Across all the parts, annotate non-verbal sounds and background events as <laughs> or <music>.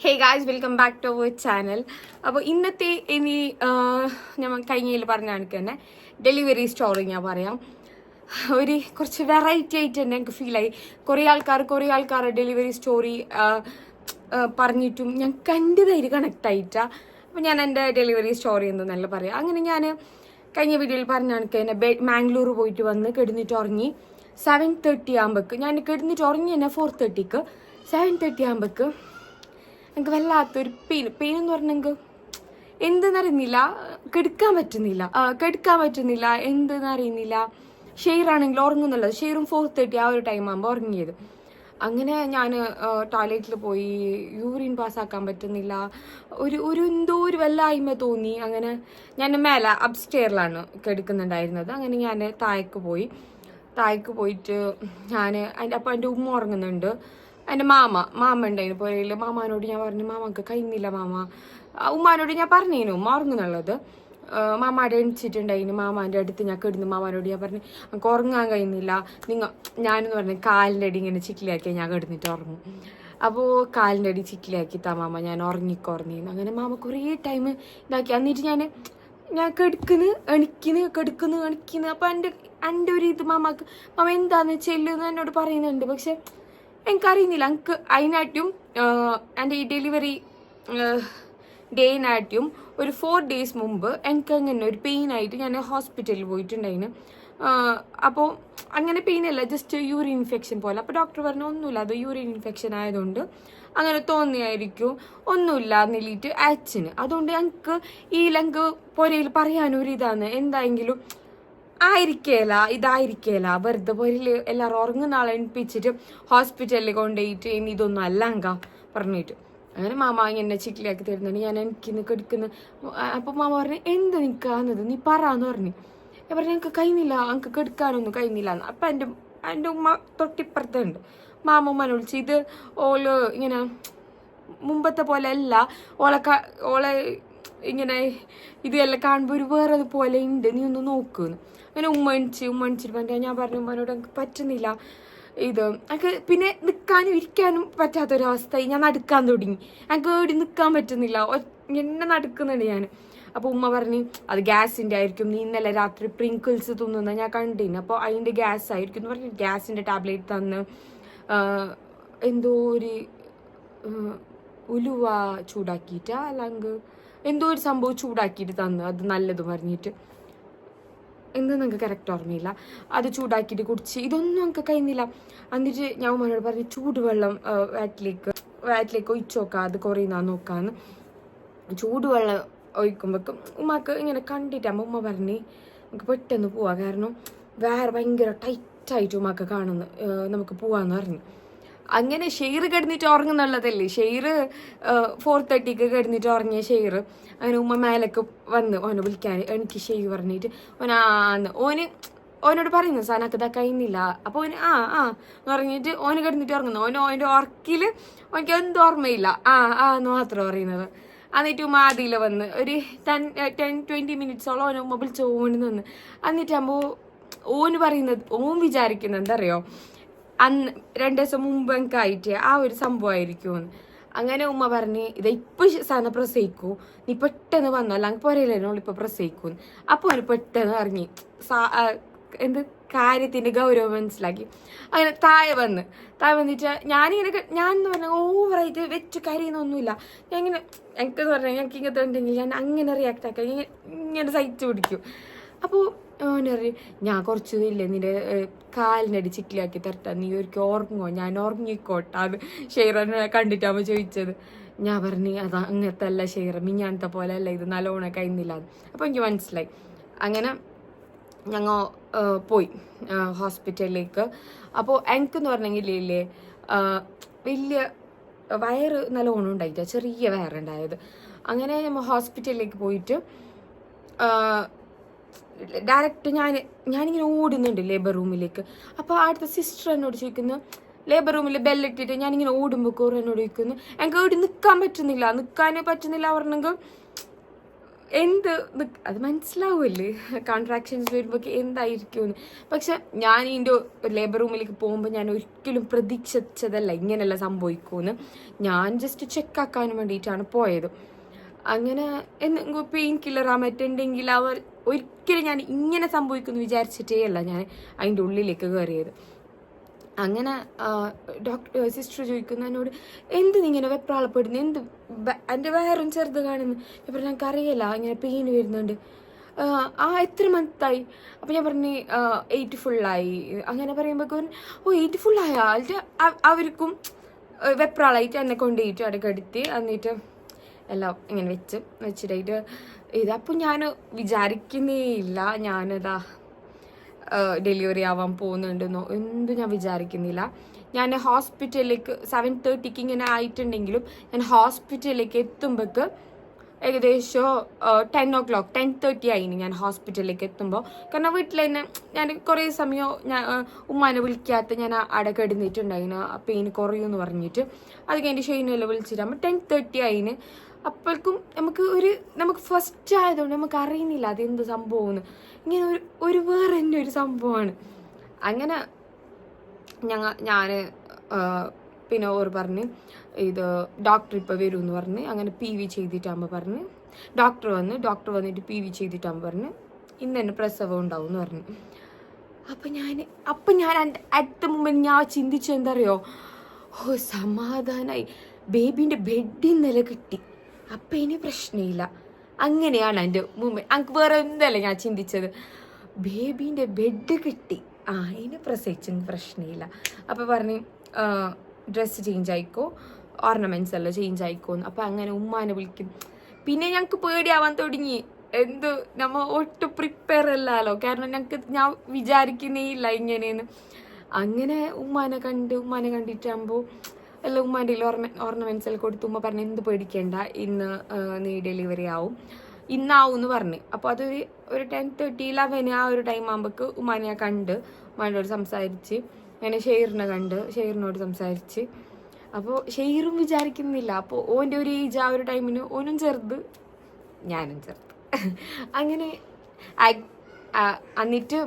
Hey guys welcome back to our channel അപ്പോൾ ഇന്നത്തെ ഇനി ഞാൻ കഴിഞ്ഞതിൽ പറഞ്ഞ കണക്ക് തന്നെ ഡെലിവറി സ്റ്റോറി ഞാൻ പറയാം. ഒരു കുറച്ച് വെറൈറ്റി ആയിട്ട് തന്നെ എനിക്ക് ഫീലായി കുറേ ആൾക്കാർ കുറേ ആൾക്കാർ ഡെലിവറി സ്റ്റോറി പറഞ്ഞിട്ടും ഞാൻ കണ്ടതായിട്ട് കണക്ട് ആയിട്ടാ. അപ്പോൾ ഞാൻ എന്റെ ഡെലിവറി സ്റ്റോറി എന്ന് നല്ല പറയാം. അങ്ങനെ ഞാൻ കഴിഞ്ഞ വീഡിയോയിൽ പറഞ്ഞ കണക്ക് തന്നെ മാംഗ്ലൂർ പോയിട്ട് വന്ന് കിടന്നിട്ട് ഉറങ്ങി. സെവൻ തേർട്ടി ആകുമ്പോൾക്ക് ഞാൻ കിടന്നിട്ട് ഉറങ്ങി തന്നെ ഫോർ തേർട്ടിക്ക് സെവൻ തേർട്ടി ആകുമ്പോൾക്ക് എനിക്ക് വല്ലാത്തൊരു പെയിൻ പെയിൻ എന്ന് പറഞ്ഞെങ്കിൽ എന്തെന്നറിയുന്നില്ല. കെടുക്കാൻ പറ്റുന്നില്ല. കെടുക്കാൻ പറ്റുന്നില്ല. എന്തെന്നറിയുന്നില്ല ഷെയറാണെങ്കിൽ ഉറങ്ങുന്നുള്ളത്. ഷെയറും ഫോർ തേർട്ടി ആ ഒരു ടൈം ആകുമ്പോൾ ഉറങ്ങിയത്. അങ്ങനെ ഞാൻ ടോയ്ലറ്റിൽ പോയി യൂറിൻ പാസ്സാക്കാൻ പറ്റുന്നില്ല. ഒരു ഒരു എന്തോ ഒരു വല്ലായ്മ തോന്നി. അങ്ങനെ ഞാൻ മേലെ അപ്സ്റ്റെയറിലാണ് കെടുക്കുന്നുണ്ടായിരുന്നത്. അങ്ങനെ ഞാൻ താഴേക്ക് പോയി. താഴേക്ക് പോയിട്ട് ഞാൻ അപ്പം എന്റെ ഉമ്മ ഉറങ്ങുന്നുണ്ട്. എന്റെ മാമ മാമ ഉണ്ടായിരുന്നു. പുഴയിൽ മാമാനോട് ഞാൻ പറഞ്ഞു മാമക്ക് കഴിഞ്ഞില്ല മാമ. ഉമ്മാനോട് ഞാൻ പറഞ്ഞേനു ഉമ്മ ഉറങ്ങുന്നുള്ളത് മാമാടെ എണിച്ചിട്ടുണ്ടായിന് മാമാന്റെ അടുത്ത് ഞാൻ കിടന്നു. മാമാനോട് ഞാൻ പറഞ്ഞു എനിക്ക് ഉറങ്ങാൻ കഴിയുന്നില്ല. നിങ്ങൾ ഞാനെന്ന് പറഞ്ഞു കാലിന്റെ അടി ഇങ്ങനെ ചിക്കിലാക്കി ഞാൻ കിടന്നിട്ട് ഉറങ്ങും. അപ്പോൾ കാലിന്റെ അടി ചിക്കിലാക്കി താ മാമ ഞാൻ ഉറങ്ങിക്കുറഞ്ഞിരുന്നു അങ്ങനെ മാമ കുറേ ടൈം ഇതാക്കി. എന്നിട്ട് ഞാൻ ഞാൻ കെടുക്കുന്നു എണിക്കുന്നു കെടുക്കുന്നു എണിക്കുന്നു. അപ്പോൾ എന്റെ എന്റെ ഒരു ഇത് മാമാക്ക് മാമ എന്താന്ന് ചെല്ലുന്നു എന്നോട് പറയുന്നുണ്ട്. പക്ഷെ എനിക്കറിയുന്നില്ല. എനിക്ക് അതിനായിട്ടും എന്റെ ഈ ഡെലിവറി ഡേനായിട്ടും ഒരു ഫോർ ഡേയ്സ് മുമ്പ് എനിക്ക് അങ്ങനെ ഒരു പെയിൻ ആയിട്ട് ഞാൻ ഹോസ്പിറ്റലിൽ പോയിട്ടുണ്ടായിന്. അപ്പോൾ അങ്ങനെ പെയിൻ അല്ല ജസ്റ്റ് യൂറിൻ ഇൻഫെക്ഷൻ പോലെ. അപ്പോൾ ഡോക്ടർ പറഞ്ഞു ഒന്നുമില്ല അത് യൂറിൻ ഇൻഫെക്ഷൻ ആയതുകൊണ്ട് അങ്ങനെ തോന്നിയായിരിക്കും. ഒന്നുമില്ല എന്നിട്ട് അച്ഛന്. അതുകൊണ്ട് ഞങ്ങൾക്ക് ഈ ലങ്ക് പുരയിൽ പറയാനൊരിതാണ്. എന്തായെങ്കിലും ആയിരിക്കേല ഇതായിരിക്കേല. വെറുതെ പോരിൽ എല്ലാവരും ഉറങ്ങുന്ന ആളെ എണിപ്പിച്ചിട്ട് ഹോസ്പിറ്റലിൽ കൊണ്ടുപോയിട്ട് ഇനി ഇതൊന്നും അല്ലങ്ക പറഞ്ഞിട്ട്. അങ്ങനെ മാമ എന്നെ ചിക്കിലാക്കി തരുന്നുണ്ട്. ഞാൻ എനിക്ക് എനിക്കിന്ന് കെടുക്കുന്നു. അപ്പോൾ മാമ പറഞ്ഞു എന്ത് നിൽക്കാന്നത് നീ പറയാന്ന് പറഞ്ഞു. ഞാൻ പറഞ്ഞു എനിക്ക് കഴിഞ്ഞില്ല. എനിക്ക് കെടുക്കാനൊന്നും കഴിഞ്ഞില്ല. എന്ന് അപ്പം എന്റെ എന്റെ ഉമ്മ തൊട്ടിപ്പുറത്തുണ്ട്. മാമ ഉമ്മനെ വിളിച്ച് ഇത് ഓൾ ഇങ്ങനെ മുമ്പത്തെ പോലെ അല്ല. ഓളെ ഓളെ ഇങ്ങനെ ഇതെല്ലാം കാണുമ്പോൾ ഒരു വേറെ പോലെ ഉണ്ട് നീ ഒന്ന് നോക്കുന്നു അങ്ങനെ ഉമ്മണിച്ച് ഉമ്മണിച്ചിട്ട് ഉമ്മ പറഞ്ഞാൽ ഞാൻ പറഞ്ഞു ഉമ്മനോട് എനിക്ക് പറ്റുന്നില്ല. ഇത് എനിക്ക് പിന്നെ നിൽക്കാനും ഇരിക്കാനും പറ്റാത്തൊരവസ്ഥ. ഞാൻ നടക്കാൻ തുടങ്ങി. എനിക്ക് ഓടി നിൽക്കാൻ പറ്റുന്നില്ല. എന്നെ നടക്കുന്നുണ്ട് ഞാൻ അപ്പോൾ ഉമ്മ പറഞ്ഞു അത് ഗ്യാസിന്റെ ആയിരിക്കും. നീ ഇന്നലെ രാത്രി പ്രിങ്കിൾസ് തിന്നുന്ന ഞാൻ കണ്ടിന്. അപ്പോൾ അതിന്റെ ഗ്യാസ് ആയിരിക്കും. എന്ന് പറഞ്ഞു ഗ്യാസിന്റെ ടാബ്ലറ്റ് തന്ന് എന്തോ ഒരു ഉലുവ ചൂടാക്കിയിട്ട് അല്ലെങ്കിൽ എന്തോ ഒരു സംഭവം ചൂടാക്കിയിട്ട് തന്നു. അത് നല്ലത് പറഞ്ഞിട്ട്. എന്താ നിങ്ങൾക്ക് കറക്റ്റ് ഓർമ്മയില്ല? അത് ചൂടാക്കിയിട്ട് കുടിച്ച്. ഇതൊന്നും നമുക്ക് കഴിയുന്നില്ല എന്നിട്ട് ഞാൻ ഉമ്മനോട് പറഞ്ഞു ചൂടുവെള്ളം വാറ്റിലേക്ക് വാറ്റിലേക്ക് ഒഴിച്ചു നോക്കാം അത് കുറയുന്ന നോക്കാന്ന്. ചൂടുവെള്ളം ഒഴിക്കുമ്പോഴേക്കും ഉമ്മക്ക് ഇങ്ങനെ കണ്ടിട്ടാകുമ്പോൾ ഉമ്മ പറഞ്ഞ് നമുക്ക് പെട്ടെന്ന് പോവാം കാരണം വേറെ ഭയങ്കര ടൈറ്റായിട്ട് ഉമ്മക്ക് കാണുന്നു നമുക്ക് പോവാന്ന് പറഞ്ഞു. അങ്ങനെ ഷെയർ കിടന്നിട്ട് ഉറങ്ങുന്നുള്ളതല്ലേ? ഷെയർ ഫോർ തേർട്ടിക്ക് കിടന്നിട്ട് ഉറങ്ങിയ ഷെയർ അങ്ങനെ ഉമ്മ മേലൊക്കെ വന്ന് ഓനെ വിളിക്കാൻ എനിക്ക് ഷെയർ പറഞ്ഞിട്ട് ഓൻ ആന്ന് ഓന് ഓനോട് പറയുന്നു സാനക്ക് ഇതാ കഴിയുന്നില്ല അപ്പോൾ ഓന് ആ ആ എന്ന് പറഞ്ഞിട്ട് ഓന് കിടന്നിട്ട് ഉറങ്ങുന്നു. ഓന് ഓന്റെ ഉറക്കിൽ ഓനിക്ക് എന്ത് ഓർമ്മയില്ല. ആ ആ എന്ന് മാത്രം പറയുന്നത്. എന്നിട്ട് ഉമ്മ ആദ്യം വന്ന് ഒരു ടെൻ ടെൻ ട്വന്റി മിനിറ്റ്സോളം ഓനെ ഉമ്മ വിളിച്ച് ഓന് നിന്ന്. എന്നിട്ടാകുമ്പോൾ ഓന് പറയുന്നത് ഓൻ വിചാരിക്കുന്നത് എന്താ അറിയോ? അന്ന് രണ്ട് ദിവസം മുമ്പ് എനിക്ക് ആയിട്ട് ആ ഒരു സംഭവമായിരിക്കും. അങ്ങനെ ഉമ്മ പറഞ്ഞ് ഇത് ഇപ്പൊ സാധന പ്രസവിക്കൂ. നീ പെട്ടെന്ന് വന്നോ. അല്ലെങ്കിൽ പോരല്ലോ ഇപ്പൊ പ്രസവിക്കൂന്ന്. അപ്പൊ ഒരു പെട്ടെന്ന് ഇറങ്ങി സാ- എന്ത് കാര്യത്തിന്റെ ഗൗരവം മനസ്സിലാക്കി. അങ്ങനെ താഴെ വന്ന് താഴെ വന്നിട്ട് ഞാനിങ്ങനെ ഞാൻ എന്ന് പറഞ്ഞാൽ ഓവറായിട്ട് വെച്ച് കരയുന്നൊന്നുമില്ല. ഞാൻ ഇങ്ങനെ എനിക്ക് പറഞ്ഞാൽ ഞങ്ങൾക്ക് ഇങ്ങനത്തെ ഉണ്ടെങ്കിൽ ഞാൻ അങ്ങനെ റിയാക്ട് ഇങ്ങനെ ഇങ്ങനെ സഹിച്ചു പിടിക്കും. അപ്പോൾ ഓനറിയും ഞാൻ കുറച്ചൊന്നും ഇല്ലേ നിന്റെ കാലിനടി ചിക്കിലാക്കി തരട്ടാ. നീ ഒരിക്കൽ ഓർമ്മോ ഞാൻ ഉറങ്ങിക്കോട്ടെ. അത് ഷെയ്റനെ കണ്ടിട്ടാകുമ്പോൾ ചോദിച്ചത്. ഞാൻ പറഞ്ഞു അതാ അങ്ങനത്തെ അല്ല ഷെയ്റ. മിഞ്ഞാനത്തെ പോലെ അല്ല. ഇത് നല്ലോണം കഴിയുന്നില്ല അപ്പോൾ എനിക്ക് മനസ്സിലായി. അങ്ങനെ ഞങ്ങൾ പോയി ഹോസ്പിറ്റലിലേക്ക്. അപ്പോൾ എനിക്കെന്ന് ആ, വലിയ വയറ് നല്ലോണം ഉണ്ടായിട്ടാണ് ചെറിയ വയറുണ്ടായത്. അങ്ങനെ നമ്മൾ ഹോസ്പിറ്റലിലേക്ക് പോയിട്ട് ഡയറക്റ്റ് ഞാൻ ഞാനിങ്ങനെ ഓടുന്നുണ്ട് ലേബർ റൂമിലേക്ക് അപ്പോൾ അടുത്ത സിസ്റ്റർ എന്നോട് ചോദിക്കുന്നു ലേബർ റൂമിൽ ബെല്ലിട്ടിട്ട് ഞാനിങ്ങനെ ഓടുമ്പോൾ കുറേ എന്നോട് ചോദിക്കുന്നു എനിക്ക് അവിടെ നിൽക്കാൻ പറ്റുന്നില്ല? നിൽക്കാൻ പറ്റുന്നില്ല? പറഞ്ഞെങ്കിൽ എന്ത് അത് മനസ്സിലാവുമല്ലേ കോൺട്രാക്ഷൻസ് വരുമ്പോൾ എന്തായിരിക്കുമെന്ന് പക്ഷെ ഞാൻ ഇതിന്റെ ലേബർ റൂമിലേക്ക് പോകുമ്പോൾ ഞാൻ ഒരിക്കലും പ്രതീക്ഷിച്ചതല്ല ഇങ്ങനെയല്ല സംഭവിക്കുമെന്ന് ഞാൻ ജസ്റ്റ് ചെക്കാക്കാൻ വേണ്ടിയിട്ടാണ് പോയത്. അങ്ങനെ പെയിൻ കില്ലറാ മറ്റുണ്ടെങ്കിൽ അവർ ഒരിക്കലും ഞാൻ ഇങ്ങനെ സംഭവിക്കുമെന്ന് വിചാരിച്ചിട്ടേ അല്ല ഞാൻ അതിന്റെ ഉള്ളിലേക്ക് കയറിയത്. അങ്ങനെ ഡോക്ടർ സിസ്റ്റർ ചോദിക്കുന്നു എന്നോട് എന്ത് ഇങ്ങനെ വെപ്രാളപ്പെടുന്നു? എന്ത് എന്റെ വയറും ചെറുത് കാണുന്നു ഞാൻ പറഞ്ഞു ഞങ്ങൾക്ക് അറിയില്ല ഇങ്ങനെ പെയിൻ വരുന്നുണ്ട്. ആ, ആ എത്ര മന്തായി അപ്പം ഞാൻ പറഞ്ഞു എയ്റ്റ് ഫുള്ളായി അങ്ങനെ പറയുമ്പോൾ ഓ എയ്റ്റ് ഫുള്ളായ അവർക്കും വെപ്രാളായിട്ട് എന്നെ കൊണ്ടുപോയിട്ട് അവിടെ കെടുത്തി എന്നിട്ട് എല്ലാം ഇങ്ങനെ വെച്ച് വെച്ചിട്ടായിട്ട് ഇതപ്പം ഞാൻ വിചാരിക്കുന്നേ ഇല്ല. ഞാനതാ ഡെലിവറി ആവാൻ പോകുന്നുണ്ടെന്നോ എന്തും ഞാൻ വിചാരിക്കുന്നില്ല. ഞാൻ ഹോസ്പിറ്റലിലേക്ക് സെവൻ തേർട്ടിക്ക് ഇങ്ങനെ ആയിട്ടുണ്ടെങ്കിലും ഞാൻ ഹോസ്പിറ്റലിലേക്ക് എത്തുമ്പോൾക്ക് ഏകദേശം ten o'clock ten thirty ആയിന് ഞാൻ ഹോസ്പിറ്റലിലേക്ക് എത്തുമ്പോൾ കാരണം വീട്ടിൽ തന്നെ ഞാൻ കുറേ സമയം ഞാൻ ഉമ്മാനെ വിളിക്കാത്ത ഞാൻ അവിടെ കിടന്നിട്ടുണ്ടായിന്. പെയിൻ കുറയുമെന്ന് പറഞ്ഞിട്ട് അത് കഴിഞ്ഞ് ഷെയിനെല്ലാം വിളിച്ചിട്ടാകുമ്പോൾ ടെൻ തേർട്ടി ആയിന് അപ്പോഴേക്കും നമുക്ക് ഒരു നമുക്ക് ഫസ്റ്റ് ആയതുകൊണ്ട് നമുക്ക് അറിയുന്നില്ല അതെന്ത് സംഭവമെന്ന് ഇങ്ങനെ ഒരു ഒരു വേറെ തന്നെ ഒരു സംഭവമാണ്. അങ്ങനെ ഞങ്ങ ഞാൻ പിന്നെ ഓർ പറഞ്ഞ് ഇത് ഡോക്ടർ ഇപ്പോൾ വരും എന്ന് പറഞ്ഞ് അങ്ങനെ പി വി ചെയ്തിട്ടാകുമ്പോൾ പറഞ്ഞ് ഡോക്ടർ വന്ന് ഡോക്ടർ വന്നിട്ട് പി വി ചെയ്തിട്ടാകുമ്പോൾ പറഞ്ഞ് ഇന്ന് തന്നെ പ്രസവം ഉണ്ടാവും എന്ന് പറഞ്ഞു. അപ്പം ഞാൻ അപ്പം ഞാൻ അറ്റ് മുമ്പ് ഞാൻ ചിന്തിച്ചെന്താ അറിയോ? ഓ സമാധാനായി. ബേബീന്റെ ബെഡിൽ നില കിട്ടി. അപ്പം ഇനി പ്രശ്നമില്ല അങ്ങനെയാണ് എന്റെ മുമ്പ് എനിക്ക് വേറെ എന്തല്ല ഞാൻ ചിന്തിച്ചത്. ബേബീന്റെ ബെഡ് കിട്ടി. ആ ഇനി പ്രസവിച്ച പ്രശ്നമില്ല അപ്പോൾ പറഞ്ഞ് ഡ്രസ്സ് ചേഞ്ച് ആയിക്കോ ഓർണമെന്റ്സ് എല്ലാം ചേഞ്ച് ആയിക്കോന്ന്. അപ്പോൾ അങ്ങനെ ഉമ്മാനെ വിളിക്കും. പിന്നെ ഞങ്ങൾക്ക് പേടിയാവാൻ തുടങ്ങി. എന്ത് നമ്മ ഒട്ടും പ്രിപ്പയർ അല്ലല്ലോ കാരണം ഞങ്ങൾക്ക് ഞാൻ വിചാരിക്കുന്നേ ഇല്ല ഇങ്ങനെയെന്ന് അങ്ങനെ ഉമ്മാനെ കണ്ട് ഉമ്മാനെ കണ്ടിട്ടാകുമ്പോൾ എല്ലാം ഉമ്മാന്റെ ഓർമ ഓർണമെന്റ്സ് എല്ലാം കൊടുത്ത് ഉമ്മ പറഞ്ഞു എന്ത് പേടിക്കേണ്ട ഇന്ന് നീ ഡെലിവറി ആവും. ഇന്നാവും എന്ന് പറഞ്ഞു. അപ്പോൾ അതൊരു ഒരു ടെൻ തേർട്ടി ഇലവന് ആ ഒരു ടൈം ആകുമ്പോൾക്ക് ഉമ്മാനെ കണ്ട് ഉമ്മാനോട് സംസാരിച്ച് അങ്ങനെ ഷെയറിനെ കണ്ട് ഷെയറിനോട് സംസാരിച്ച്. അപ്പോൾ ഷെയറും വിചാരിക്കുന്നില്ല. അപ്പോൾ ഓന്റെ ഒരു ഏജ് ആ ഒരു ടൈമിന് ഓനും ചെറുത് ഞാനും ചെറുത്. <laughs> അങ്ങനെ എന്നിട്ട്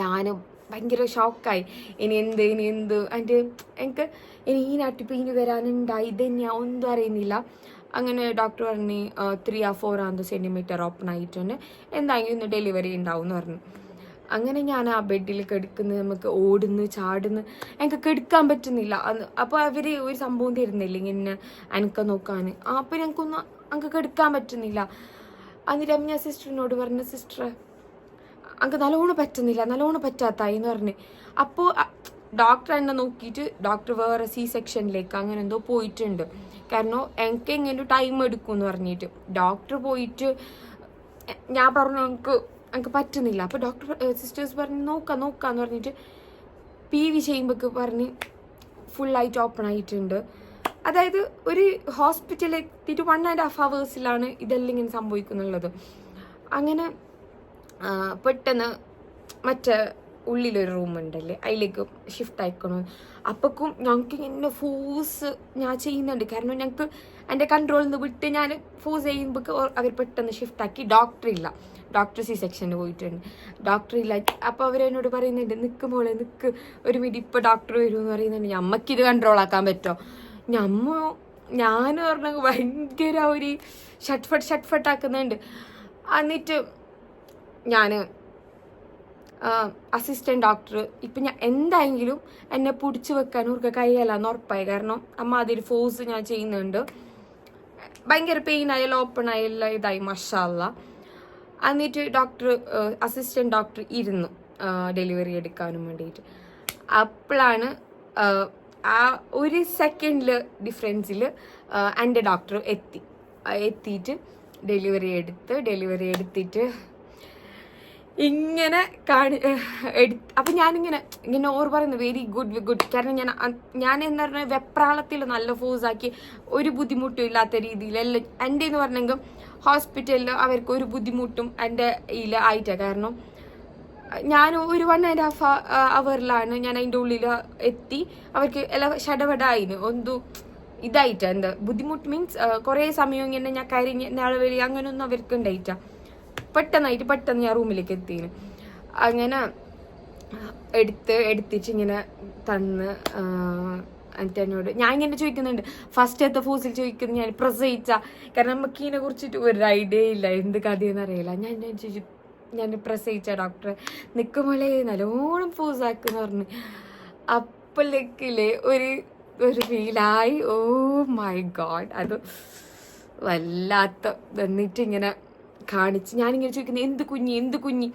ഞാനും ഭയങ്കര ഷോക്കായി ഇനി എന്ത് ഇനി എന്ത്? അതിന്റെ എനിക്ക് ഇനി ഈ നാട്ടിൽ പെയിന് വരാനുണ്ടായി ഇത് ഞാൻ ഒന്നും അറിയുന്നില്ല. അങ്ങനെ ഡോക്ടർ പറഞ്ഞ് ത്രീ ആ ഫോർ ആ സെന്റിമീറ്റർ ഓപ്പൺ ആയിട്ടുണ്ട് എന്തായാലും ഇന്ന് ഡെലിവറി ഉണ്ടാവും എന്ന് പറഞ്ഞു. അങ്ങനെ ഞാൻ ആ ബെഡിൽ കിടക്കുന്നു നമുക്ക് ഓടുന്നു ചാടുന്നു. എനിക്ക് കിടക്കാൻ പറ്റുന്നില്ല. അപ്പോൾ അവർ ഒരു സംഭവം തരുന്നില്ല ഇങ്ങനെ എനിക്ക് നോക്കാൻ അപ്പം ഞങ്ങൾക്കൊന്നും എനിക്ക് കിടക്കാൻ പറ്റുന്നില്ല. എന്നിട്ട് ഞാൻ സിസ്റ്ററിനോട് പറഞ്ഞു സിസ്റ്ററെ എനിക്ക് നല്ലോണം പറ്റുന്നില്ല നല്ലോണം പറ്റാത്തായി എന്ന് പറഞ്ഞ്. അപ്പോൾ ഡോക്ടർ എന്നെ നോക്കിയിട്ട് ഡോക്ടർ വേറെ സി സെക്ഷനിലേക്ക് അങ്ങനെ എന്തോ പോയിട്ടുണ്ട്. കാരണം എനിക്ക് എങ്ങനെ ടൈം എടുക്കും എന്ന് പറഞ്ഞിട്ട്. ഡോക്ടർ പോയിട്ട് ഞാൻ പറഞ്ഞു എനിക്ക് എനിക്ക് പറ്റുന്നില്ല. അപ്പോൾ ഡോക്ടർ സിസ്റ്റേഴ്സ് പറഞ്ഞ് നോക്കാം നോക്കാന്ന് പറഞ്ഞിട്ട് പി വി ചെയ്യുമ്പോൾ പറഞ്ഞ് ഫുള്ളായിട്ട് ഓപ്പൺ ആയിട്ടുണ്ട്. അതായത് ഒരു ഹോസ്പിറ്റലിൽ എത്തിയിട്ട് വൺ ആൻഡ് ഹാഫ് ഹവേഴ്സിലാണ് ഇതെല്ലാം ഇങ്ങനെ സംഭവിക്കുന്നുള്ളത്. അങ്ങനെ പെട്ടെന്ന് മറ്റേ ഉള്ളിലൊരു റൂം ഉണ്ടല്ലേ അതിലേക്ക് ഷിഫ്റ്റ് ആയിക്കണം. അപ്പക്കും ഞങ്ങൾക്ക് ഇങ്ങനെ ഫോഴ്സ് ഞാൻ ചെയ്യുന്നുണ്ട്. കാരണം ഞങ്ങൾക്ക് എന്റെ കൺട്രോളിൽ നിന്ന് വിട്ട് ഞാൻ ഫോഴ്സ് ചെയ്യുമ്പോൾ അവർ പെട്ടെന്ന് ഷിഫ്റ്റ് ആക്കി. ഡോക്ടർ ഇല്ല. ഡോക്ടർ സി സെക്ഷന് പോയിട്ടുണ്ട്. ഡോക്ടർ ഇല്ല. അപ്പോൾ അവരെന്നോട് പറയുന്നുണ്ട് നിൽക്ക് മോളെ നിൽക്ക് ഒരു മിനിറ്റ് ഇപ്പോൾ ഡോക്ടർ വരുമെന്ന് പറയുന്നുണ്ട്. ഞമ്മക്കിത് കൺട്രോൾ ആക്കാൻ പറ്റുമോ ഞമ്മ ഞാൻ പറഞ്ഞ ഭയങ്കര ഒരു ഷട്ട്ഫട്ട് ഷട്ട്ഫട്ട് ആക്കുന്നുണ്ട് എന്നിട്ട് ഞാൻ അസിസ്റ്റന്റ് ഡോക്ടർ ഇപ്പം ഞാൻ എന്തായെങ്കിലും എന്നെ പിടിച്ചു വെക്കാൻ അവർക്ക് കഴിയല്ലെന്ന് ഉറപ്പായി. കാരണം അമ്മ അതിൽ ഫോഴ്സ് ഞാൻ ചെയ്യുന്നുണ്ട്. ഭയങ്കര പെയിൻ ആയാലും ഓപ്പൺ ആയാലും ഇതായി മഷാല്ല എന്നിട്ട് ഡോക്ടർ അസിസ്റ്റന്റ് ഡോക്ടർ ഇരുന്നു ഡെലിവറി എടുക്കാനും വേണ്ടിയിട്ട് അപ്പോഴാണ് ആ ഒരു സെക്കൻഡിൽ ഡിഫറൻസിൽ എന്റെ ഡോക്ടർ എത്തി. എത്തിയിട്ട് ഡെലിവറി എടുത്ത് ഡെലിവറി എടുത്തിട്ട് ഇങ്ങനെ കാണി അപ്പം ഞാനിങ്ങനെ ഇങ്ങനെ ഓർ പറയുന്നു വെരി ഗുഡ് ഗുഡ് കാരണം ഞാൻ ഞാൻ എന്ന് പറഞ്ഞാൽ വെപ്രാളത്തിൽ നല്ല ഫോഴ്സ് ആക്കി ഒരു ബുദ്ധിമുട്ടും ഇല്ലാത്ത രീതിയിൽ എല്ലാം എന്റെ എന്ന് പറഞ്ഞെങ്കിൽ ഹോസ്പിറ്റലിൽ അവർക്ക് ഒരു ബുദ്ധിമുട്ടും എന്റെ ഇതിൽ ആയിട്ടാണ് കാരണം ഞാൻ ഒരു വൺ ആൻഡ് ഹാഫ് അവറിലാണ് ഞാൻ അതിന്റെ ഉള്ളിൽ എത്തി. അവർക്ക് എല്ലാം ഷടപടായിന് ഒന്നും ഇതായിട്ട്. എന്താ ബുദ്ധിമുട്ട് മീൻസ് കുറേ സമയം ഇങ്ങനെ ഞാൻ കരിഞ്ഞ് നിളവലി അങ്ങനെയൊന്നും അവർക്ക് ഉണ്ടായിട്ടാ പെട്ടെന്നായിട്ട് പെട്ടെന്ന് ഞാൻ റൂമിലേക്ക് എത്തിന് അങ്ങനെ എടുത്ത് എടുത്തിട്ട് ഇങ്ങനെ തന്ന് എന്നിട്ട് എന്നോട് ഞാൻ ഇങ്ങനെ ചോദിക്കുന്നുണ്ട്. ഫസ്റ്റ് എത്ത ഫോസിൽ ചോദിക്കുന്നത് ഞാൻ പ്രസവിച്ച. കാരണം നമുക്ക് ഇതിനെ കുറിച്ചിട്ട് ഒരു ഐഡിയ ഇല്ല. എന്ത് കഥയെന്ന് അറിയില്ല. ഞാൻ ഞാൻ ചോദിച്ചു ഞാൻ പ്രസവിച്ച ഡോക്ടറെ നിൽക്കുമ്പോഴേ നല്ലോണം ഫോസാക്കുന്ന് പറഞ്ഞ്. അപ്പോഴേക്കില്ലേ ഒരു ഒരു ഫീലായി ഓ മൈ ഗോഡ് അത് വല്ലാത്ത എന്നിട്ട് ഇങ്ങനെ കാണിച്ച് ഞാനിങ്ങനെ ചോദിക്കുന്നത് എന്ത് കുഞ്ഞി എന്ത് കുഞ്ഞി?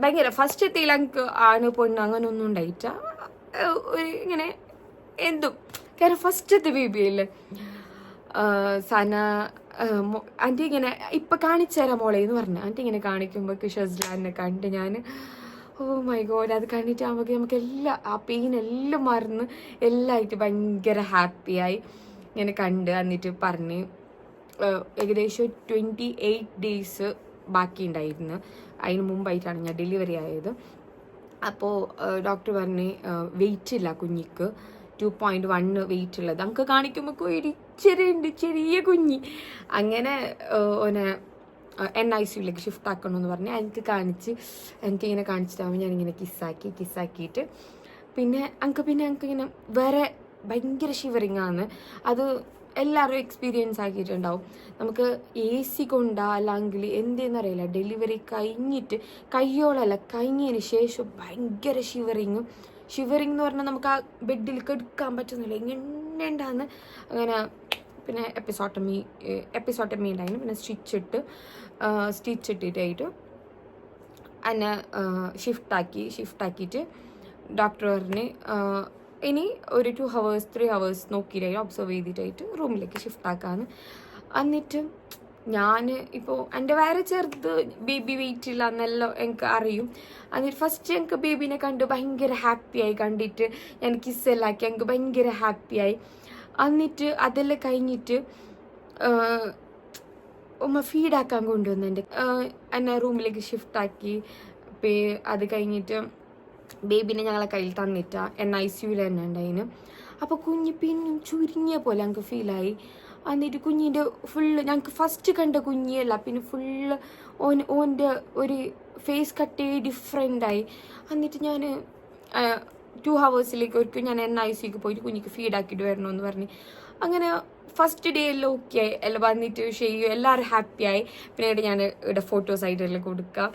ഭയങ്കര ഫസ്റ്റ് എത്തിയിൽ എനിക്ക് ആണ് പൊണ്ണ് അങ്ങനെ ഒന്നും ഉണ്ടായിട്ട ഇങ്ങനെ എന്തും. കാരണം ഫസ്റ്റത്തെ ബേബി അല്ലേ? സന ആന്റി ഇങ്ങനെ ഇപ്പം കാണിച്ചു തരാം മോളെ എന്ന് പറഞ്ഞു. ആന്റി ഇങ്ങനെ കാണിക്കുമ്പോൾ ഷസ്ലാനെ കണ്ട് ഞാൻ ഓ മൈ ഗോഡ് അത് കണ്ടിട്ടാകുമ്പോൾ നമുക്ക് എല്ലാ ആ പെയിൻ എല്ലാം മറന്ന് എല്ലാമായിട്ട് ഭയങ്കര ഹാപ്പിയായി ഇങ്ങനെ കണ്ട് എന്നിട്ട് പറഞ്ഞ്. ഏകദേശം ട്വന്റി എയ്റ്റ് ഡേയ്സ് ബാക്കി ഉണ്ടായിരുന്നു അതിന് മുമ്പായിട്ടാണ് ഞാൻ ഡെലിവറി ആയത്. അപ്പോൾ ഡോക്ടർ പറഞ്ഞ് വെയിറ്റ് ഇല്ല കുഞ്ഞിക്ക്. ടു പോയിന്റ് വണ്ണ് വെയിറ്റ് ഉള്ളത്. നമുക്ക് കാണിക്കുമ്പോൾ ഒരു ചെറിയുണ്ട് ചെറിയ കുഞ്ഞി. അങ്ങനെ ഓനെ എൻ ഐ സിയിലേക്ക് ഷിഫ്റ്റ് ആക്കണമെന്ന് പറഞ്ഞ് എനിക്ക് കാണിച്ച് എനിക്ക് ഇങ്ങനെ കാണിച്ചിട്ടാകുമ്പോൾ ഞാനിങ്ങനെ കിസ്സാക്കി കിസ്സാക്കിയിട്ട് പിന്നെ അങ്ങക്ക് പിന്നെ എനിക്ക് ഇങ്ങനെ വേറെ ഭയങ്കര ഷിവറിങ് ആണ്. അത് എല്ലാവരും എക്സ്പീരിയൻസ് ആക്കിയിട്ടുണ്ടാവും. നമുക്ക് എ സി കൊണ്ടാ അല്ലെങ്കിൽ എന്തെന്നറിയില്ല ഡെലിവറി കഴിഞ്ഞിട്ട് കയ്യോളല്ല കഴിഞ്ഞതിന് ശേഷം ഭയങ്കര ഷിവറിങ് ഷിവറിങ് എന്ന് പറഞ്ഞാൽ നമുക്ക് ആ ബെഡിൽ കെടുക്കാൻ പറ്റുന്നില്ല. ഇങ്ങനെ ഉണ്ടാകുന്ന അങ്ങനെ പിന്നെ എപ്പിസോട്ടമി എപ്പിസോട്ടമി ഉണ്ടായിരുന്നു. പിന്നെ സ്റ്റിച്ച് ഇട്ട് സ്റ്റിച്ച് ഇട്ടിട്ടായിട്ട് എന്നെ ഷിഫ്റ്റാക്കി ഷിഫ്റ്റാക്കിയിട്ട് ഡോക്ടർ പറഞ്ഞ് ഇനി ഒരു ടു ഹവേഴ്സ് ത്രീ ഹവേഴ്സ് നോക്കിയിട്ട് ഒബ്സർവ് ചെയ്തിട്ടായിട്ട് റൂമിലേക്ക് ഷിഫ്റ്റ് ആക്കാന്ന്. എന്നിട്ട് ഞാൻ ഇപ്പോൾ എന്റെ വേറെ ചെറുത് ബേബി വെയിറ്റ് ഇല്ല എന്നെല്ലാം എനിക്ക് അറിയും. എന്നിട്ട് ഫസ്റ്റ് എനിക്ക് ബേബിനെ കണ്ട് ഭയങ്കര ഹാപ്പിയായി കണ്ടിട്ട് ഞാൻ കിസ്സെല്ലാം ആക്കി എനിക്ക് ഭയങ്കര ഹാപ്പിയായി എന്നിട്ട് അതെല്ലാം കഴിഞ്ഞിട്ട് ഉമ്മ ഫീഡാക്കാൻ കൊണ്ടുവന്നു എന്റെ എന്നെ റൂമിലേക്ക് ഷിഫ്റ്റ് ആക്കി. പേ അത് കഴിഞ്ഞിട്ട് ബേബിനെ ഞങ്ങളെ കയ്യിൽ തന്നിട്ട എൻ ഐ സിയുവിൽ തന്നെ ഉണ്ടായിന്. അപ്പോൾ കുഞ്ഞ് പിന്നും ചുരുങ്ങിയ പോലെ ഞങ്ങൾക്ക് ഫീലായി എന്നിട്ട് കുഞ്ഞിന്റെ ഫുള്ള് ഞങ്ങൾക്ക് ഫസ്റ്റ് കണ്ട കുഞ്ഞിയല്ല പിന്നെ ഫുള്ള് ഓൻ ഓന്റെ ഒരു ഫേസ് കട്ടേ ഡിഫറെന്റ് ആയി. എന്നിട്ട് ഞാൻ ടു ഹവേഴ്സിലേക്ക് ഒരിക്കൽ ഞാൻ എൻ ഐ സിക്ക് പോയിട്ട് കുഞ്ഞിക്ക് ഫീഡാക്കിയിട്ട് വരണമെന്ന് പറഞ്ഞ്. അങ്ങനെ ഫസ്റ്റ് ഡേ എല്ലാം ഓക്കെ ആയി. എല്ലാം വന്നിട്ട് ചെയ്യും എല്ലാവരും ഹാപ്പിയായി പിന്നീട് ഞാൻ ഇവിടെ ഫോട്ടോസ് ആയിട്ടെല്ലാം കൊടുക്കുക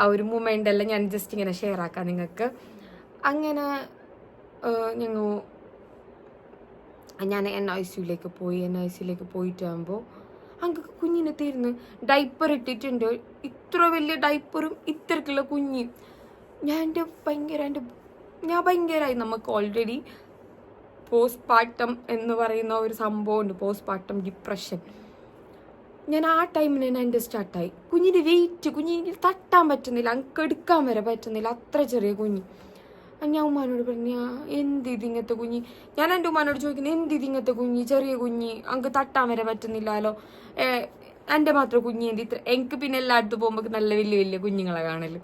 ആ ഒരു മൂമെന്റ് എല്ലാം ഞാൻ ജസ്റ്റ് ഇങ്ങനെ ഷെയർ ആക്കാം നിങ്ങൾക്ക്. അങ്ങനെ ഞങ്ങൾ ഞാൻ എൻ ഐ സിയിലേക്ക് പോയി. എൻ ഐ സിയിലേക്ക് പോയിട്ടാകുമ്പോൾ അങ്ങക്ക് കുഞ്ഞിനെ തീരുന്നു ഡൈപ്പർ ഇട്ടിട്ടുണ്ട്. ഇത്ര വലിയ ഡൈപ്പറും ഇത്രക്കുള്ള കുഞ്ഞ് ഞാൻ എന്റെ ഭയങ്കര എന്റെ ഞാൻ ഭയങ്കരമായി നമുക്ക് ഓൾറെഡി പോസ്റ്റ് പാർട്ടം എന്ന് പറയുന്ന ഒരു സംഭവമുണ്ട്. പോസ്റ്റ് പാർട്ടം ഡിപ്രഷൻ ഞാൻ ആ ടൈമിന് തന്നെ എന്റെ സ്റ്റാർട്ടായി. കുഞ്ഞിന്റെ വെയിറ്റ് കുഞ്ഞിന് തട്ടാൻ പറ്റുന്നില്ല അങ്ങ് എടുക്കാൻ വരെ പറ്റുന്നില്ല. അത്ര ചെറിയ കുഞ്ഞ്. ഞാൻ ഉമ്മാനോട് പറഞ്ഞ "ആ, എന്ത് ഇത് ഇങ്ങനത്തെ കുഞ്ഞ്? ഞാൻ എന്റെ ഉമ്മാനോട് ചോദിക്കുന്നത് എന്ത് ഇത് ഇങ്ങനത്തെ കുഞ്ഞ്? ചെറിയ കുഞ്ഞ്. അങ്ങ് തട്ടാൻ വരെ പറ്റുന്നില്ലല്ലോ എന്റെ മാത്രം കുഞ്ഞ് എന്ത് ഇത്ര? എനിക്ക് പിന്നെ എല്ലായിടത്തും പോകുമ്പോൾ നല്ല വലിയ വലിയ കുഞ്ഞുങ്ങളെ കാണൽ.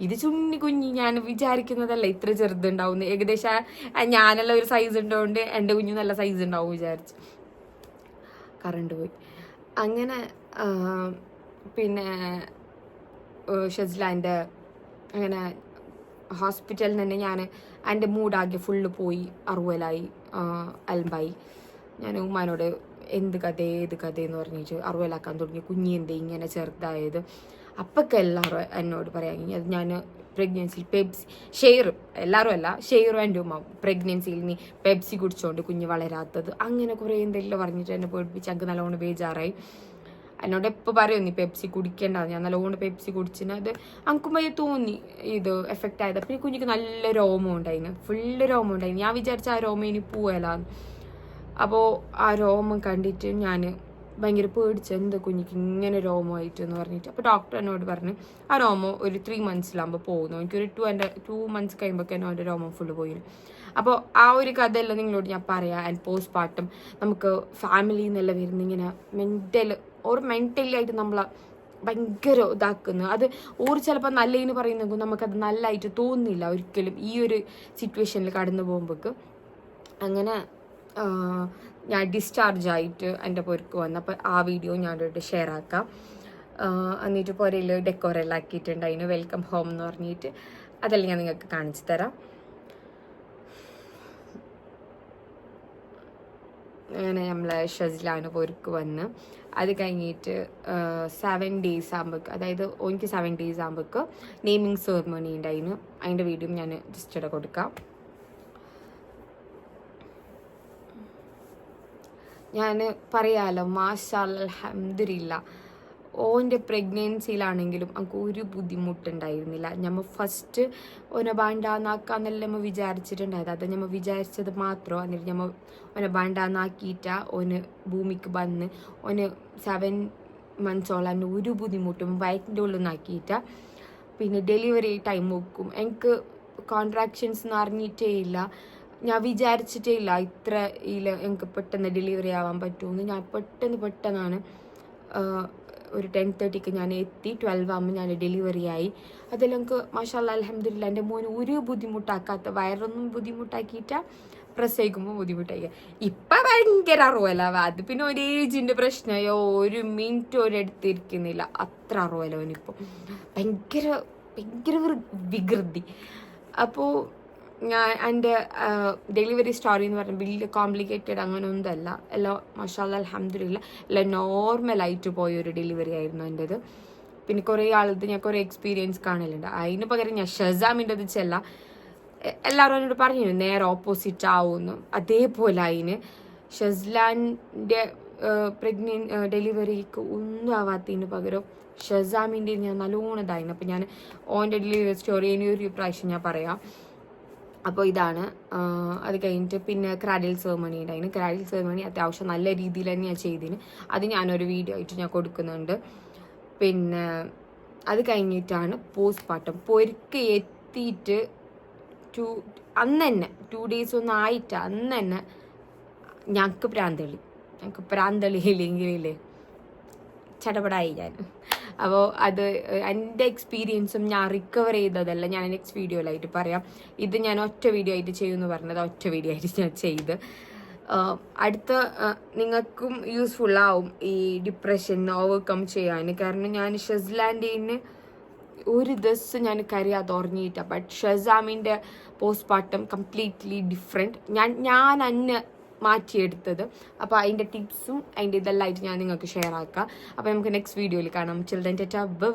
ഇത് ചുണ്ണി കുഞ്ഞ്. ഞാൻ വിചാരിക്കുന്നതല്ല ഇത്ര ചെറുതുണ്ടാവും ഏകദേശം ഞാനെല്ലാം ഒരു സൈസ് ഉണ്ടോണ്ട് എന്റെ കുഞ്ഞ് നല്ല സൈസ് ഉണ്ടാവും വിചാരിച്ചു. കറണ്ട് പോയി. അങ്ങനെ പിന്നെ ഷെസ്ലാന്റെ അങ്ങനെ ഹോസ്പിറ്റലിൽ തന്നെ ഞാൻ എന്റെ മൂഡാകെ ഫുള്ള് പോയി അറുവലായി അൽബായി ഞാൻ ഉമ്മാനോട് എന്ത് കഥ ഏത് കഥ എന്ന് പറഞ്ഞു അറുവലാക്കാൻ തുടങ്ങി. കുഞ്ഞി എന്തേ ഇങ്ങനെ ചെറുതായത്? അപ്പൊക്കെ എല്ലാവരും എന്നോട് പറയാൻ അത് ഞാൻ പ്രഗ്നൻസിയിൽ പെപ്സി ഷെയർ എല്ലാവരും അല്ല ഷെയറും എന്റെ ഉമ്മ പ്രഗ്നൻസിയിൽ നീ പെപ്സി കുടിച്ചോണ്ട് കുഞ്ഞ് വളരാത്തത്. അങ്ങനെ കുറേ എന്തെല്ലാം പറഞ്ഞിട്ട് എന്നെ പേടിപ്പിച്ച് അങ്ങ് നല്ലോണം ബേജാറായി. എന്നോട് എപ്പോൾ പറയും നീ പെപ്സി കുടിക്കേണ്ട ഞാൻ നല്ലോണം പെപ്സി കുടിച്ചിന്. അത് അങ്കുമ്പോൾ തോന്നി ഇത് എഫക്റ്റ് ആയത്. പിന്നെ കുഞ്ഞിക്ക് നല്ല രോമം ഉണ്ടായിന് ഫുള്ള് രോമം ഉണ്ടായിന്. ഞാൻ വിചാരിച്ച ആ രോമം ഇനി പോവലാന്ന്. അപ്പോൾ ആ രോമം കണ്ടിട്ട് ഞാൻ ഭയങ്കര പേടിച്ചു എന്ത് കുഞ്ഞിക്ക് ഇങ്ങനെ രോമമായിട്ട് എന്ന് പറഞ്ഞിട്ട്. അപ്പോൾ ഡോക്ടർ എന്നോട് പറഞ്ഞു ആ രോമം ഒരു ത്രീ മന്ത്സിലാകുമ്പോൾ പോകുന്നു. എനിക്കൊരു ടു എന്റെ ടു മന്ത്സ് കഴിയുമ്പോഴൊക്കെ എന്നെ അവന്റെ രോമം ഫുള്ള് പോയി അപ്പോൾ ആ ഒരു കഥയെല്ലാം നിങ്ങളോട് ഞാൻ പറയാം. ആൻഡ് പോസ്റ്റ് പാർട്ടും നമുക്ക് ഫാമിലിയിൽ നിന്നെല്ലാം വരുന്ന ഇങ്ങനെ മെന്റൽ ഓർ മെന്റലി ആയിട്ട് നമ്മളെ ഭയങ്കര ഇതാക്കുന്നു. അത് ഓർ ചിലപ്പോൾ നല്ലതിന് പറയുന്നെങ്കിൽ നമുക്കത് നല്ലതായിട്ട് തോന്നുന്നില്ല ഒരിക്കലും ഈ ഒരു സിറ്റുവേഷനിൽ കടന്നു പോകുമ്പോൾക്ക് അങ്ങനെ ഞാൻ ഡിസ്ചാർജ് ആയിട്ട് എന്റെ പൊരുക്ക് വന്നു. അപ്പോൾ ആ വീഡിയോ ഞാനോട്ട് ഷെയർ ആക്കാം. എന്നിട്ട് പുരയിൽ ഡെക്കോറെല്ലാം ആക്കിയിട്ടുണ്ട്. അതിന് വെൽക്കം ഹോം എന്ന് പറഞ്ഞിട്ട് അതെല്ലാം ഞാൻ നിങ്ങൾക്ക് കാണിച്ചു തരാം. അങ്ങനെ നമ്മളെ ഷസിലാണ് പൊരുക്ക് വന്ന് അത് കഴിഞ്ഞിട്ട് സെവൻ ഡേയ്സ് ആകുമ്പോൾക്ക് അതായത് എനിക്ക് സെവൻ ഡേയ്സ് ആകുമ്പോൾക്ക് നെയിമിങ് സെർമണി ഉണ്ടായിരുന്നു. അതിന്റെ വീഡിയോ ഞാൻ ജസ്റ്റ് ഇവിടെ കൊടുക്കാം. ഞാൻ പറയാലോ മാഷാ അൽഹംദുലില്ല. ഓന്റെ പ്രഗ്നൻസിയിലാണെങ്കിലും നമുക്ക് ഒരു ബുദ്ധിമുട്ടുണ്ടായിരുന്നില്ല. നമ്മൾ ഫസ്റ്റ് ഓനെ ബാണ്ടാന്നാക്കാന്നല്ല നമ്മൾ വിചാരിച്ചിട്ടുണ്ടായത്. അത് നമ്മൾ വിചാരിച്ചത് മാത്രം? എന്നിട്ട് നമ്മൾ ഓനെ ബാണ്ടാന്നാക്കിയിട്ട ഓന് ഭൂമിക്ക് വന്ന് ഓന് സെവൻ മന്ത്സോളം ഒരു ബുദ്ധിമുട്ടും വയറ്റിന്റെ ഉള്ളിൽ നിന്നാക്കിയിട്ട പിന്നെ ഡെലിവറി ടൈം നോക്കും എനിക്ക് കോൺട്രാക്ഷൻസ് എന്ന് അറിഞ്ഞിട്ടേ ഇല്ല. ഞാൻ വിചാരിച്ചിട്ടേ ഇല്ല ഇത്ര ഇതിൽ എനിക്ക് പെട്ടെന്ന് ഡെലിവറി ആവാൻ പറ്റുമെന്ന് ഞാൻ പെട്ടെന്ന് പെട്ടെന്നാണ് ഒരു ടെൻ തേർട്ടിക്ക് ഞാൻ എത്തി. ട്വൽവ് ആകുമ്പോൾ ഞാൻ ഡെലിവറി ആയി. അതെല്ലാം എനിക്ക് മാഷാല്ല അലഹമില്ല എന്റെ മോന് ഒരു ബുദ്ധിമുട്ടാക്കാത്ത വയറൊന്നും ബുദ്ധിമുട്ടാക്കിയിട്ടാ പ്രസവിക്കുമ്പോൾ ബുദ്ധിമുട്ടായി ഇപ്പം ഭയങ്കര അറിവല്ല അത് പിന്നെ ഒരു ഏജിന്റെ പ്രശ്നമായോ. ഒരു മിനിറ്റ് ഒരെടുത്തിരിക്കുന്നില്ല അത്ര അറിവല്ല അവനിപ്പോൾ ഭയങ്കര ഭയങ്കര വികൃതി. അപ്പോൾ ഞാൻ എന്റെ ഡെലിവറി സ്റ്റോറി എന്ന് പറഞ്ഞാൽ വലിയ കോംപ്ലിക്കേറ്റഡ് അങ്ങനെ ഒന്നുമല്ല എല്ലാം മഷാല അലഹമില്ല എല്ലാം നോർമലായിട്ട് പോയ ഒരു ഡെലിവറി ആയിരുന്നു എന്റെത്. പിന്നെ കുറേ ആളത് ഞാൻ കുറേ എക്സ്പീരിയൻസ് കാണലുണ്ട്. അതിന് പകരം ഞാൻ ഷെസാമിന്റെ അത് ചെല്ലാം. എല്ലാവരും എന്നോട് പറഞ്ഞു നേരെ ഓപ്പോസിറ്റ് ആവുമെന്ന് അതേപോലെ അതിന് ഷസ്ലാന്റെ പ്രഗ്നൻ ഡെലിവറിക്ക് ഒന്നും ആവാത്തതിന് പകരം ഷസാമിന്റെ ഞാൻ നല്ലോണം ഇതായിരുന്നു. അപ്പം ഞാൻ ഓന്റെ ഡെലിവറി സ്റ്റോറി ഇനി ഒരു പ്രാവശ്യം ഞാൻ പറയാം. അപ്പോൾ ഇതാണ് അത് കഴിഞ്ഞിട്ട് പിന്നെ ക്രാഡിൽ സെർമണി ഉണ്ടായിരുന്നു ക്രാഡിൽ സെർമണി അത്യാവശ്യം നല്ല രീതിയിൽ തന്നെയാണ് ചെയ്തിന്. അത് ഞാനൊരു വീഡിയോ ആയിട്ട് ഞാൻ കൊടുക്കുന്നുണ്ട്. പിന്നെ അത് കഴിഞ്ഞിട്ടാണ് പോസ്റ്റ് പാട്ടം പൊരുക്ക് എത്തിയിട്ട് ടു അന്ന് തന്നെ ടു ഡേയ്സ് ഒന്നും ആയിട്ട് അന്ന് തന്നെ ഞങ്ങൾക്ക് പ്രാന്തളി. ഞങ്ങൾക്ക് പ്രാന്തളി ഇല്ലെങ്കിൽ ചടപടായി ഞാൻ. അപ്പോൾ അത് എന്റെ എക്സ്പീരിയൻസും ഞാൻ റിക്കവർ ചെയ്തതല്ല ഞാൻ നെക്സ്റ്റ് വീഡിയോയിലായിട്ട് പറയാം. ഇത് ഞാൻ ഒറ്റ വീഡിയോ ആയിട്ട് ചെയ്യുമെന്ന് പറഞ്ഞത് ഒറ്റ വീഡിയോ ആയിട്ട് ഞാൻ ചെയ്ത്. അടുത്ത നിങ്ങൾക്കും യൂസ്ഫുൾ ആവും ഈ ഡിപ്രഷൻ ഓവർകം ചെയ്യാൻ. കാരണം ഞാൻ ഷെസ്ലാൻഡിന് ഒരു ദിവസം ഞാൻ കരയാതെ ഉറങ്ങിയിട്ട. ബട്ട് ഷസാമിന്റെ പോസ്റ്റ്മോർട്ടം കംപ്ലീറ്റ്ലി ഡിഫറെന്റ് ഞാൻ ഞാൻ അന്നെ മാറ്റിയെടുത്തത്. അപ്പോൾ അതിന്റെ ടിപ്സും അതിന്റെ ഇതെല്ലാം ആയിട്ട് ഞാൻ നിങ്ങൾക്ക് ഷെയർ ആക്കാം. അപ്പോൾ നമുക്ക് നെക്സ്റ്റ് വീഡിയോയിൽ കാണാം. Children ടെറ്റ by